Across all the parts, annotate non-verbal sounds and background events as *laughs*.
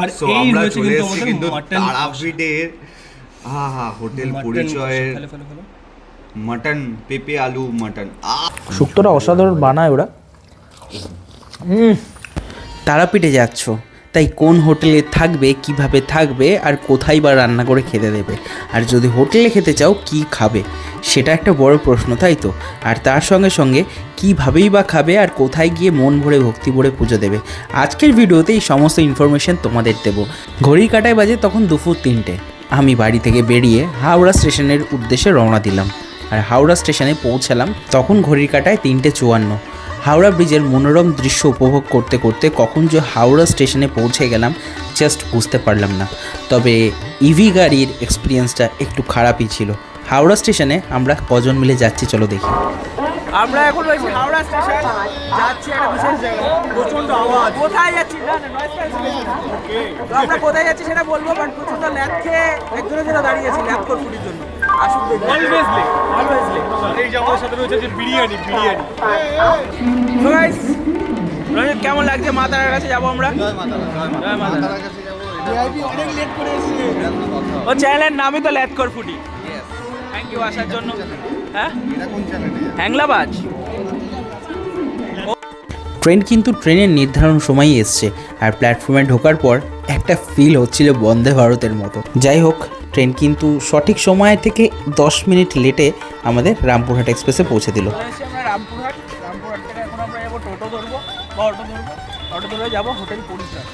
আর এই আমরা হচ্ছে চলে কিন্তু আমাদের তারাপীঠের হা হা হোটেল পরিচয়ের। মাটন পেঁপে আলু মাটন আহ শুক্তোটা অসাধারণ বানায় ওরা। তারাপীঠে যাচ্ছ। তাই কোন হোটেলে থাকবে, কীভাবে থাকবে, আর কোথায় বা রান্না করে খেতে দেবে? আর যদি হোটেলে খেতে চাও, কি খাবে? সেটা একটা বড় প্রশ্ন, তাই তো? আর তার সঙ্গে সঙ্গে, কীভাবেই বা খাবে, আর কোথায় গিয়ে মন ভরে ভক্তি ভরে পুজো দেবে? আজকের ভিডিওতে এই সমস্ত ইনফরমেশন তোমাদের দেবো। ঘড়ি কাটায় বাজে তখন দুপুর তিনটে। আমি বাড়ি থেকে বেরিয়ে হাওড়া স্টেশনের উদ্দেশ্যে রওনা দিলাম। আর হাওড়া স্টেশনে পৌঁছালাম তখন ঘড়ির কাটায় তিনটে চুয়ান্ন। হাওড়া ব্রিজের মনোরম দৃশ্য উপভোগ করতে করতে কখন যে হাওড়া স্টেশনে পৌঁছে গেলাম জাস্ট বুঝতে পারলাম না। তবে ইভি গাড়ির এক্সপিরিয়েন্সটা একটু খারাপই ছিল। হাওড়া স্টেশনে আমরা কজন মিলে যাচ্ছি চলো দেখি। আমরা এখন রয়েছি হাওড়া স্টেশন। যাচ্ছি একটা বিশেষ জায়গায়। প্রচণ্ড আওয়াজ। কোথায় যাচ্ছি? না না cancellation। তো আমরা কোথায় যাচ্ছি সেটা বলব বাট প্রচণ্ড ল্যাব খেয়ে একজনের জন্য দাঁড়িয়েছি ল্যাব ফুটির জন্য। আসুন অলওয়েজলি অলওয়েজলি এই যে আমাদের সাথে রয়েছে যে বিরিয়ানি বিরিয়ানি। তো গাইস রঞ্জিত কেমন লাগছে? মা তারার কাছে যাব আমরা? জয় মা তারা ও চ্যানেলের নামই তো ল্যাথকর ফুডি থ্যাংক ইউ আসার জন্য। হ্যাঁ? হ্যাংলাবাজ। ট্রেন কিন্তু ট্রেনের নির্ধারণ সময়ই এসছে আর প্ল্যাটফর্মে ঢোকার পর একটা ফিল হচ্ছিল বন্দে ভারতের মতো। যাই হোক ট্রেন কিন্তু সঠিক সময় থেকে দশ মিনিট লেটে আমাদের রামপুরহাট এক্সপ্রেসে পৌঁছে দিল। চলে এসেছি আমরা রামপুরহাট। রামপুরহাট থেকে এখন আমরা যাব টোটো ধরবো বা অটো ধরবো। অটো ধরে যাব হোটেল পরিচয়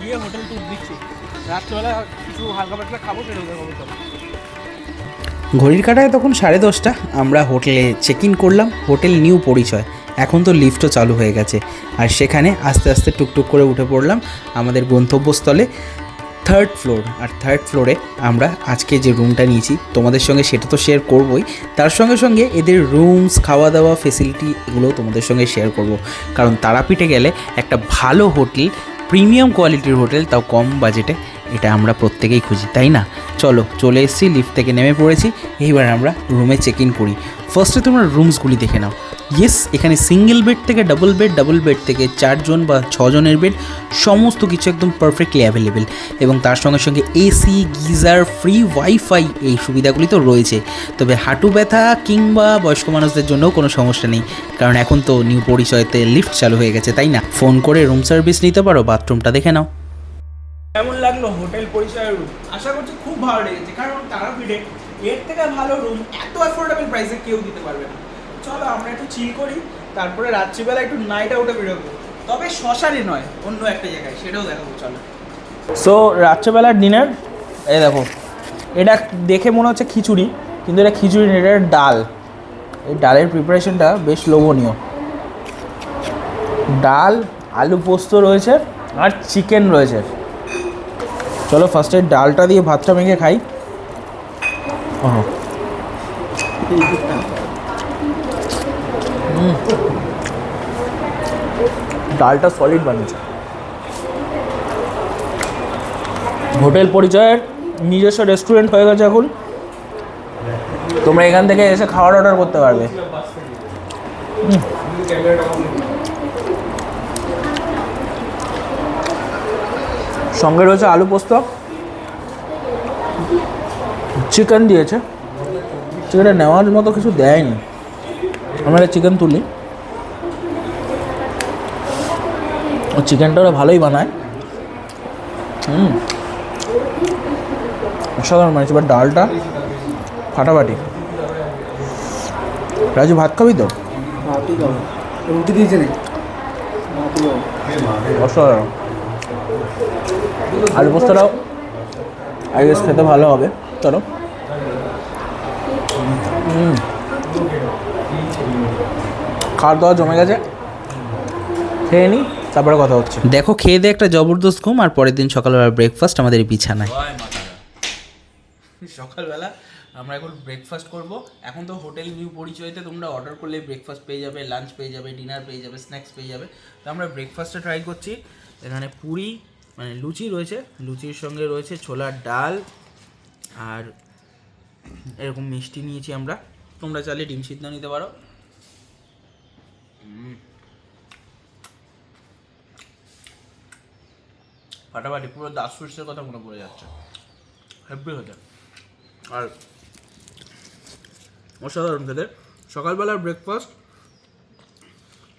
গিয়ে হোটেল ট্যুর দিচ্ছি। রাত্রিবেলা কিছু হালকা পাতলা খাব সেটাও দেখাবো চলো। ঘড়ির কাটায় তখন সাড়ে দশটা। আমরা হোটেলে চেক ইন করলাম হোটেল নিউ পরিচয়। এখন তো লিফটও চালু হয়ে গেছে। আর সেখানে আস্তে আস্তে টুকটুক করে উঠে পড়লাম আমাদের গন্তব্যস্থলে। থার্ড ফ্লোর আর থার্ড ফ্লোরে আমরা আজকে যে রুমটা নিয়েছি, তোমাদের সঙ্গে সেটা তো শেয়ার করবই। তার সঙ্গে সঙ্গে এদের রুমস খাওয়া দাওয়া ফেসিলিটি এগুলো তোমাদের সঙ্গে শেয়ার করব। কারণ তারাপীঠে গেলে একটা ভালো হোটেল প্রিমিয়াম কোয়ালিটির হোটেল, তাও কম বাজেটে এটা আমরা প্রত্যেকেই খুঁজি, তাই না? চলো, চলে এসেছি লিফট থেকে নেমে পড়েছি, এইবার আমরা রুমে চেক ইন করি। ফার্স্টে তোমরা রুমসগুলি দেখে নাও। ইয়েস এখানে সিঙ্গেল বেড থেকে ডাবল বেড ডাবল বেড থেকে চারজন বা ছজনের বেড সমস্ত কিছু একদম পারফেক্টলি অ্যাভেলেবেল এবং তার সঙ্গে সঙ্গে এসি গিজার ফ্রি ওয়াইফাই এই সুবিধাগুলি তো রয়েছে। তবে হাঁটু ব্যথা কিংবা বয়স্ক মানুষদের জন্যও কোনো সমস্যা নেই। কারণ এখন তো নিউ পরিচয়তে লিফট চালু হয়ে গেছে, তাই না? ফোন করে রুম সার্ভিস নিতে পারো বাথরুমটা দেখে নাও। কেমন লাগল হোটেল পরিচয়ের রুম আশা করছি খুব ভালো লেগেছে, কারণ তারাপীঠে এর থেকে ভালো রুম এত অ্যাফোর্ডেবল প্রাইসে কেউ দিতে পারবে না। চলো আমরা একটু চিল করি, তারপরে রাত্রিবেলা একটু নাইট আউটে বেরোবো। তবে শ্মশানে নয়, অন্য একটা জায়গায়, সেটাও দেখাবো, চলো। সো রাত্রেবেলার ডিনার এই দেখো, এটা দেখে মনে হচ্ছে খিচুড়ি, কিন্তু এটা খিচুড়ি না, এটা ডাল। এই ডালের প্রিপারেশনটা বেশ লোভনীয়। ডাল, আলু পোস্ত রয়েছে, আর চিকেন রয়েছে। চলো ফার্স্টে ডালটা দিয়ে ভাতটা মেখে খাই। ওহ। ডালটা সলিড বানিয়েছে। হোটেল পরিচয়ের নিজস্ব রেস্টুরেন্ট হয়ে গেছে এখন। তোমরা এখান থেকে এসে খাবার অর্ডার করতে পারবে। সঙ্গে রয়েছে আলু পোস্ত। চিকেন দিয়েছে। চিকেনটা নেওয়ার মতো কিছু দেয়নি। আমরা চিকেন তুলি। ও চিকেনটা ওরা ভালোই বানায়। হুম। অসাধারণ বানিয়েছে। এবার ডালটা ফাটাফাটি। রাজু ভাত খাবি তো? রুটি দিয়েছে অসাধারণ। আলু পোস্তটাও আই গেস খেতে ভালো হবে। চলো। হুম। খাওয়ার দাওয়া জমে গেছে। খেয়ে নিই তারপরে কথা হচ্ছে। দেখো খেয়ে দিয়ে একটা জবরদস্ত ঘুম আর পরের দিন সকালবেলা ব্রেকফাস্ট আমাদের বিছানায়। সকালবেলা আমরা এখন ব্রেকফাস্ট করব। এখন তো হোটেল নিউ পরিচয়তে তোমরা অর্ডার করলে ব্রেকফাস্ট পেয়ে যাবে লাঞ্চ পেয়ে যাবে ডিনার পেয়ে যাবে স্ন্যাক্স পেয়ে যাবে। তো আমরা ব্রেকফাস্টে ট্রাই করছি। এখানে পুরি মানে লুচি রয়েছে। লুচির সঙ্গে রয়েছে ছোলার ডাল আর এরকম মিষ্টি নিয়েছি আমরা। তোমরা চাইলে ডিম সিদ্ধ নিতে পারো। ফাটাফাটি, পুরো দাস ফুডসের কথা মনে পড়ে যাচ্ছে। হ্যাপি হতে। আর অসাধারণ খেতে। সকালবেলার ব্রেকফাস্ট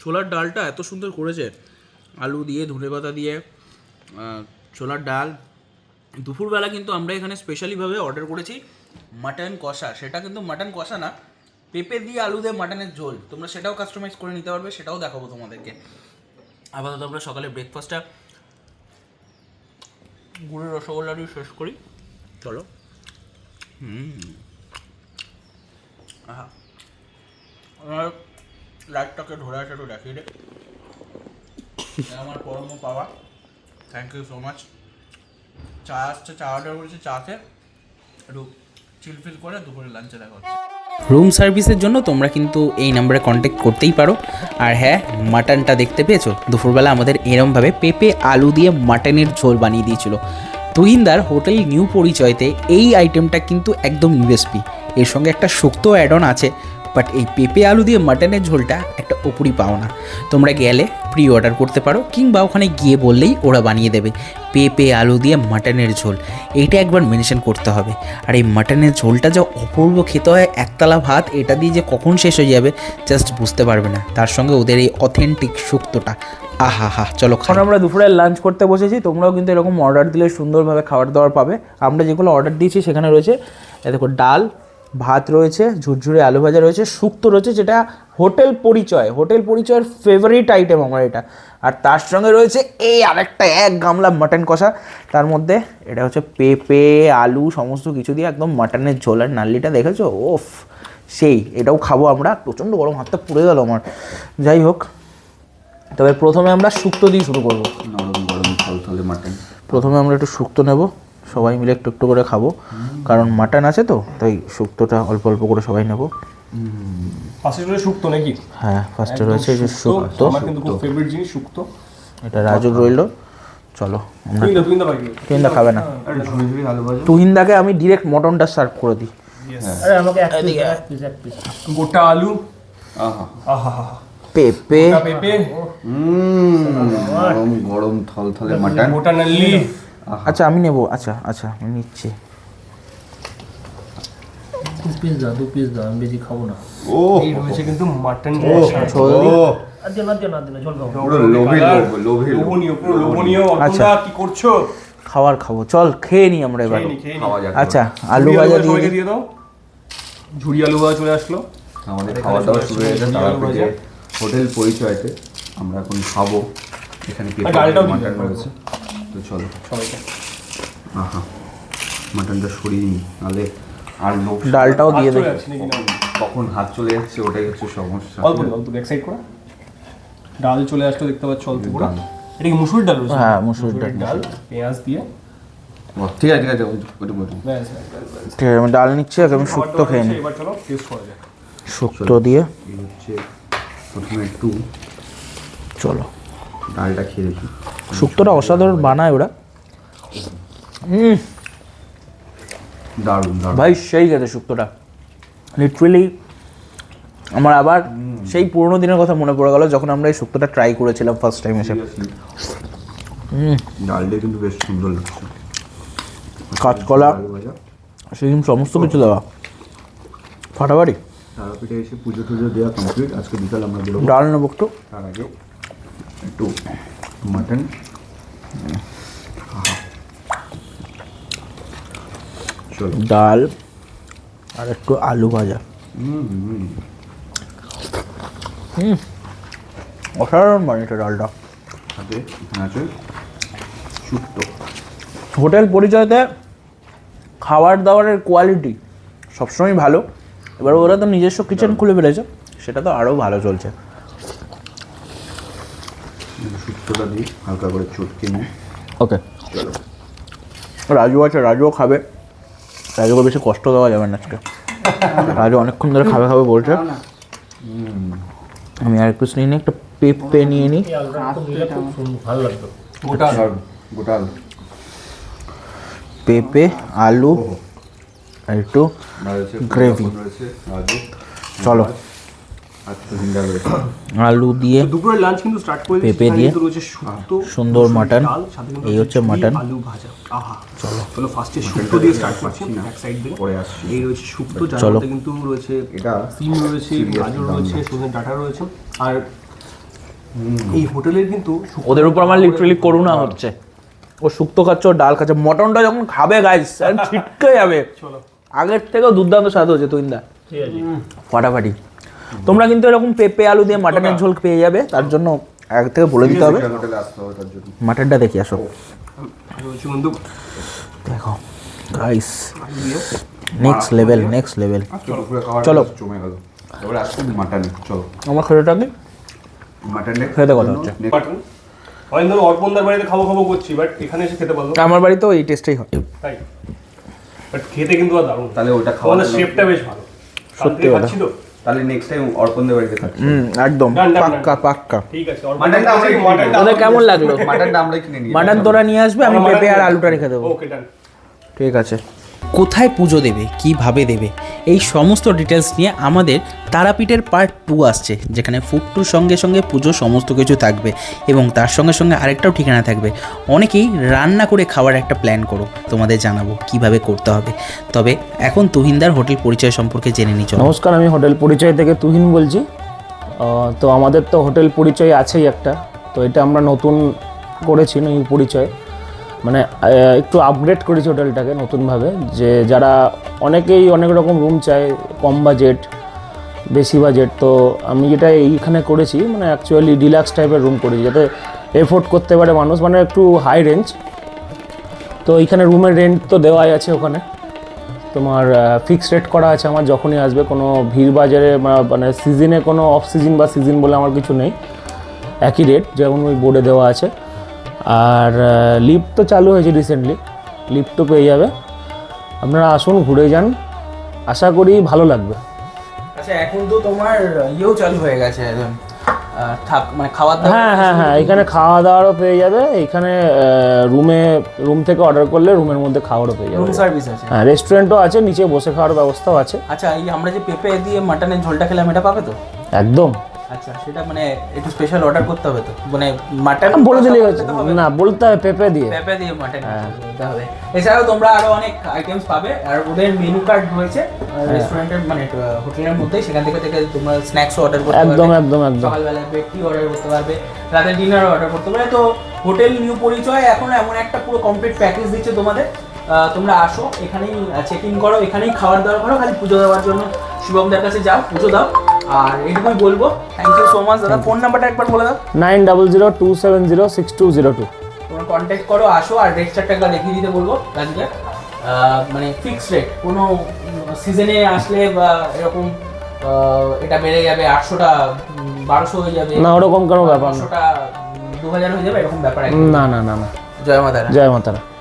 ছোলার ডালটা এত সুন্দর করেছে। আলু দিয়ে, ধনে পাতা দিয়ে ছোলার ডাল। দুপুরবেলা কিন্তু আমরা এখানে স্পেশালিভাবে অর্ডার করেছি মাটন কষা। সেটা কিন্তু মাটন কষা না পেঁপে দিয়ে আলু দিয়ে মাটনের ঝোল, তোমরা সেটাও কাস্টমাইজ করে নিতে পারবে, সেটাও দেখাবো তোমাদেরকে। আপাতত আমরা সকালে ব্রেকফাস্টটা গুড়ের রসগোল্লা দিয়ে শেষ করি। চলো। আহা। আমার লাইটটাকে ধরে আছে, একটু দেখিয়ে দে। আমার পরম পাওয়া। থ্যাংক ইউ সো মাচ চা আসছে, চা অর্ডার করেছি চাতে। একটু চিলফিল করে দুপুরে লাঞ্চে দেখা হচ্ছে। রুম সার্ভিসের জন্য তোমরা কিন্তু এই নাম্বারে কন্ট্যাক্ট করতেই পারো। আর হ্যাঁ মাটনটা দেখতে পেয়েছ? দুপুরবেলা আমাদের এরমভাবে পেঁপে, আলু দিয়ে মাটনের ঝোল বানিয়ে দিয়েছিল। তুহিনদার হোটেল নিউ পরিচয়তে এই আইটেমটা কিন্তু একদম ইউএসপি এর সঙ্গে একটা শুক্তো অ্যাড অন আছে। বাট এই পেঁপে আলু দিয়ে মাটনের ঝোলটা একটা ওপরই পাও না তোমরা গেলে প্রি অর্ডার করতে পারো, কিংবা ওখানে গিয়ে বললেই ওরা বানিয়ে দেবে পেঁপে আলু দিয়ে মাটনের ঝোল। এইটা একবার মেনশন করতে হবে। আর এই মাটনের ঝোলটা যা অপূর্ব খেতে হয়, একতলা ভাত, এটা দিয়ে যে কখন শেষ হয়ে যাবে জাস্ট বুঝতে পারবে না। তার সঙ্গে ওদের এই অথেন্টিক শুক্তোটা আহা হা, চলো এখন আমরা দুপুরে লাঞ্চ করতে বসেছি, তোমরাও কিন্তু এরকম অর্ডার দিলে সুন্দরভাবে খাবার দাবার পাবে। আমরা যেগুলো অর্ডার দিয়েছি সেখানে রয়েছে দেখো ডাল ভাত রয়েছে ঝুরঝুরে আলু ভাজা রয়েছে শুক্তো রয়েছে যেটা হোটেল পরিচয় হোটেল পরিচয়ের ফেভারিট আইটেম আমার এটা। আর তার সঙ্গে রয়েছে এই আরেকটা এক গামলা মাটন কষা তার মধ্যে এটা হচ্ছে পেঁপে আলু সমস্ত কিছু দিয়ে একদম মাটনের ঝোল। আর নাল্লিটা দেখেছ? ওফ সেই এটাও খাব আমরা। প্রচণ্ড গরম হাতটা পুড়ে গেল আমার। যাই হোক তবে প্রথমে আমরা শুক্তো দিয়ে শুরু করব। নরম গরম থলথলে মাটন প্রথমে আমরা একটু শুক্তো নেব। সবাই মিলে একটু একটু করে খাব। কারণ মাটন আছে তো তাই শুক্তোটা অল্প অল্প করে সবাই নেব। রয়েছে শুক্তো নাকি? হ্যাঁ ফার্স্টে রয়েছে যে শুক্তো আমার কিন্তু খুব ফেভারিট জিনিস শুক্তো। এটা রাজুর রইল। চলো আমরা তুই না তুই না পাইবি তুহিন্দা খাবে না। ভাজা। তুহিন্দাকে আমি ডিরেক্ট মটনটা সার্ভ করে দিই। গোটা আলু। আহা। আহা। হা পেঁপে। গোটা পেঁপে। উম, নরম গরম মাটন গোটা নাল্লি। আচ্ছা আমি নেব। আচ্ছা আচ্ছা আমি নিচ্ছি। দু পিস দাও দু পিস দাও আমি বেশি খাব না। ও। এই রয়েছে কিন্তু মাটন ও আর দিও না দিও না দিও না ঝোল খাব। পুরো লোভী লোভ লোভী লোভ। লোভনীয় পুরো লোভনীয়। আচ্ছা। কি করছ? খাবার খাব। চল খেয়ে নিই আমরা এবার। নি নি। আচ্ছা আলু ভাজা দিয়ে দিয়ে দাও। ঝুড়ি আলু ভাজা চলে আসলো। আমাদের খাওয়া দাওয়া শুরু হয়ে গেছে হোটেল পরিচয়তে আমরা এখন খাব। এখানে মাটন রয়েছে। তো চলো। সবাইকে। আহা মাটনটা সরিয়ে নি নাহলে আর লোভ ডালটাও দিয়ে না? কখন হাত চলে যাচ্ছে ওটাই হচ্ছে সমস্যা। অল্প অল্প এক সাইড করে। ডাল চলে আসলো দেখতে পাচ্ছ অল্প করে। ডাল। এটা কি মুসুর ডাল হ্যাঁ, মুসুরির ডাল। ডাল পেঁয়াজ দিয়ে। ও, ঠিক আছে ঠিক আছে। ঠিক আছে আমি ডাল নিচ্ছি আগে আমি শুক্তো খেয়ে নিই চলো টেস্ট করা যাক। শুক্তো দিয়ে। প্রথমে একটু চলো। ডালটা খেয়ে দেখি। শুক্তোটা অসাধারণ বানায় ওরা। দারুণ ভাই সেই গেছে শুক্তোটা। লিটারেলি আমার আবার সেই পুরোনো দিনের কথা মনে পড়ে গেল যখন আমরা এই শুক্তোটা ট্রাই করেছিলাম ফার্স্ট টাইম এসে। হুম ডালটা কিন্তু বেশ সুন্দর লাগছে। কাঁচকলা। সেদিন সমস্ত কিছু দেওয়া। ফাটাফাটি। তারাপীঠে এসে পুজো টুজো দেওয়া কমপ্লিট আজকে বিকাল আমরা ডাল নেব একটু। তার আগে একটু মাটন চলো ডাল আর একটু আলু ভাজা। হুম, অসাধারণ বানিয়েছে ডালটা। সাথে এখানে আছে শুক্তো। হোটেল পরিচয়তে খাবার দাবারের কোয়ালিটি সবসময় ভালো। এবার ওরা তো নিজস্ব কিচেন খুলে ফেলেছে। সেটা তো আরও ভালো চলছে। দিই হালকা করে চটকে নিই ওকে চলো। রাজু আছে রাজুও খাবে। রাজুকে বেশি কষ্ট দেওয়া যাবে না আজকে। রাজু অনেকক্ষণ ধরে খাবে খাবে বলছে। আমি আর একটু নিয়ে নিই একটা পেঁপে নিয়ে নিই। পেঁপে আলু একটু রাজু চলো। আলু দিয়ে দুপুরের লাঞ্চ কিন্তু স্টার্ট করে। পেঁপে দিয়ে রয়েছে শুক্তো সুন্দর মাটন। এই হচ্ছে মাটন। আলু ভাজা। আহা চলো। চলো ফার্স্টে শুক্তো দিয়ে স্টার্ট করছি এক সাইড দিয়ে। পরে আসছি। এই রয়েছে শুক্তো যার মধ্যে কিন্তু রয়েছে এটা সিম রয়েছে গাজর রয়েছে সজনে ডাঁটা রয়েছে। আর এই হোটেলের কিন্তু ওদের উপর আমার লিটারালি করুণা হচ্ছে। ও শুক্তো খাচ্ছে ও ডাল খাচ্ছে। মটনটা যখন খাবে গাইস *laughs* ছিটকে যাবে। চলো। আগের থেকেও দুর্দান্ত স্বাদ হচ্ছে তুইন্দা ঠিক আছে। ফাটাফাটি। তোমরা কিন্তু এরকম পেঁপে আলু দিয়ে মাটনের ঝোল পেয়ে যাবে। তার জন্য আগে থেকে বলে দিতে হবে। হোটেলে আসতে হবে তার জন্য। মাটনটা দেখি আসো। দেখো guys next level next level চলো। আমার খেতেটা কি খেতে কথা হচ্ছে। মাটন অর্পণদার বাড়িতে খাব খাব করছি বাট এখানে এসে খেতে পারল আমার বাড়িতেও এই টেস্টটাই হয়। তাই। বাট খেতে কিন্তু দারুণ। তাহলে ওটা খাওয়া শেপটা বেশ ভালো। সত্যি। খাচ্ছি তো? তাহলে নেক্সট টাইম অর্পণদের বাড়িতে খাচ্ছি হুম একদম। পাক্কা পাক্কা। ঠিক আছে মাটনটা আমরা কিনে মাটনটা ওদের কেমন লাগল? মাটনটা আমরা কিনে নিই মাটন তোরা নিয়ে আসবে আমি পেঁপে আর আলুটা রেখে দেবো। ওকে ডান। ঠিক আছে। কোথায় পুজো দেবে, কীভাবে দেবে, এই সমস্ত ডিটেলস নিয়ে আমাদের তারাপীঠের পার্ট টু আসছে, যেখানে ফুড টুর সঙ্গে সঙ্গে পুজো সমস্ত কিছু থাকবে এবং তার সঙ্গে সঙ্গে আরেকটাও ঠিকানা থাকবে। অনেকেই রান্না করে খাওয়ার একটা প্ল্যান করো, তোমাদের জানাব কীভাবে করতে হবে। তবে এখন তুহিনদার হোটেল পরিচয় সম্পর্কে জেনে নিচ্ছ নমস্কার, আমি হোটেল পরিচয় থেকে তুহিন বলছি। তো আমাদের তো হোটেল পরিচয় আছেই একটা, তো এটা আমরা নতুন করেছি নিউ পরিচয়। মানে একটু আপগ্রেড করেছি হোটেলটাকে নতুনভাবে, যে যারা অনেকেই অনেক রকম রুম চায়, কম বাজেট বেশি বাজেট তো আমি যেটা এইখানে করেছি মানে অ্যাকচুয়ালি ডিলাক্স টাইপের রুম করেছি, যাতে এফোর্ড করতে পারে মানুষ মানে একটু হাই রেঞ্জ তো এইখানে রুমের রেন্ট তো দেওয়াই আছে ওখানে। তোমার ফিক্সড রেট করা আছে আমার, যখনই আসবে, কোনো ভিড় বাজারে মানে সিজনে কোনো অফ সিজন বা সিজন বলে আমার কিছু নেই। একই রেট যেমন ওই বোর্ডে দেওয়া আছে। আর লিফট তো চালু হয়েছে রিসেন্টলি লিফট তো পেয়ে যাবে। আপনারা আসুন ঘুরে যান। আশা করি ভালো লাগবে। আচ্ছা এখন তো তোমার ইয়েও চালু হয়ে গেছে একদম থাক মানে খাওয়ার হ্যাঁ হ্যাঁ হ্যাঁ এখানে খাওয়া দাওয়ারও পেয়ে যাবে। এখানে রুমে রুম থেকে অর্ডার করলে রুমের মধ্যে খাওয়ারও পেয়ে যাবে। রুম সার্ভিস আছে। হ্যাঁ রেস্টুরেন্টও আছে নিচে বসে খাওয়ার ব্যবস্থাও আছে। আচ্ছা এই আমরা যে পেঁপে দিয়ে মাটনের ঝোলটা খেলাম এটা পাবে তো? একদম। আচ্ছা সেটা মানে একটু স্পেশাল অর্ডার করতে হবে তো? মানে মাটন বলে হচ্ছে না বলতে হবে পেঁপে দিয়ে। পেঁপে দিয়ে মাটন দিতে হবে এছাড়াও তোমরা আরও অনেক আইটেমস পাবে আর ওদের মেনু কার্ড রয়েছে রেস্টুরেন্টের মানে হোটেলের মধ্যে। সেখান থেকে থেকে তোমরা স্ন্যাক্সও অর্ডার করতে পারবে। একদম একদম। একদম সকালবেলা অর্ডার করতে পারবে। রাতের ডিনারও অর্ডার করতে পারবে। তো হোটেল নিউ পরিচয় এখন এমন একটা পুরো কমপ্লিট প্যাকেজ দিচ্ছে তোমাদের। আহ, তোমরা আসো এখানেই চেক ইন করো এখানেই খাওয়ার দাওয়ার করো খালি পুজো দেওয়ার জন্য। শুভমদের কাছে যাও পুজো দাও। আর এটুকুই বলব। থ্যাংক ইউ সো মাচ দাদা। ফোন নাম্বারটা একবার বলে দাও। Nine double zero two seven zero six two zero two. তোমরা কন্ট্যাক্ট করো আসো আর রেট চারটা একবার দেখিয়ে দিতে বলব। আহ, মানে ফিক্সড রেট কোনো সিজনে আসলে বা এরকম আহ, এটা বেড়ে যাবে আটশোটা বারোশো হয়ে যাবে না ওরকম কোনো ব্যাপার না। দু হাজার হয়ে যাবে এরকম ব্যাপার না না না না। জয় মাতারা। জয় মাতারা।